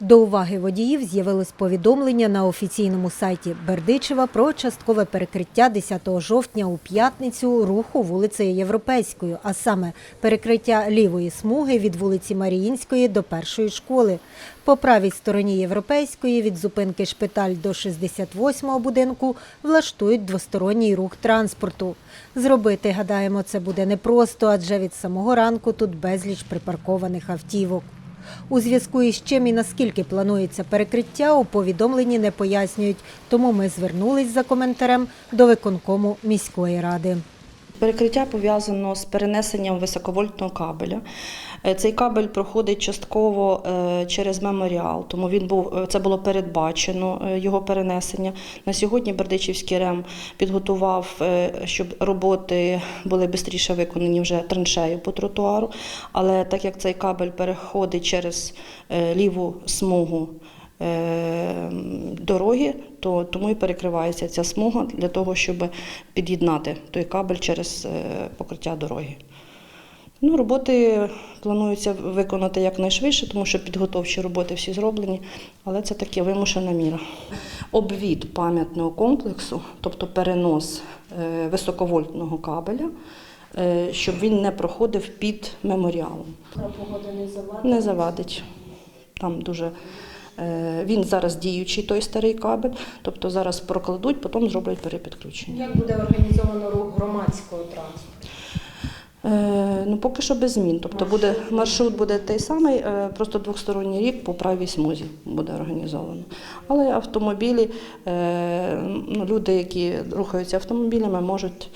До уваги водіїв з'явилось повідомлення на офіційному сайті Бердичева про часткове перекриття 10 жовтня у п'ятницю руху вулицею Європейською, а саме перекриття лівої смуги від вулиці Маріїнської до першої школи. По правій стороні Європейської від зупинки Шпиталь до 68-го будинку влаштують двосторонній рух транспорту. Зробити, гадаємо, це буде непросто, адже від самого ранку тут безліч припаркованих автівок. У зв'язку із чим і наскільки планується перекриття, у повідомленні не пояснюють, тому ми звернулись за коментарем до виконкому міської ради. Перекриття пов'язано з перенесенням високовольтного кабеля. Е, Цей кабель проходить частково е, через меморіал, тому він був е, це було передбачено його перенесення. На сьогодні Бердичівський РЕМ підготував, щоб роботи були швидше виконані вже траншею по тротуару. Але так як цей кабель переходить через ліву смугу дороги, то тому і перекривається ця смуга для того, щоб під'єднати той кабель через е, покриття дороги. Ну, роботи планується виконати якнайшвидше, тому що підготовчі роботи всі зроблені, але це таке вимушена міра. Обвід пам'ятного комплексу, тобто перенос е, високовольтного кабеля, е, щоб він не проходив під меморіалом. Погода не завадить. Не завадить. Там дуже е, він зараз діючий, той старий кабель, тобто зараз прокладуть, потім зроблять перепідключення. Як буде організовано рух громадського транспорту? Е, ну, поки що без змін. Тобто буде, маршрут буде той самий, е, просто двосторонній рік по правій смузі буде організовано. Але автомобілі, е, ну, люди, які рухаються автомобілями, можуть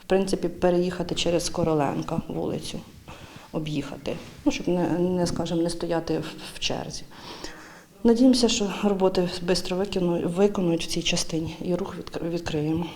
в принципі переїхати через Короленка вулицю, об'їхати, ну, щоб не, не, скажімо, не стояти в черзі. Надіємося, що роботи швидко виконують в цій частині і рух відкриємо.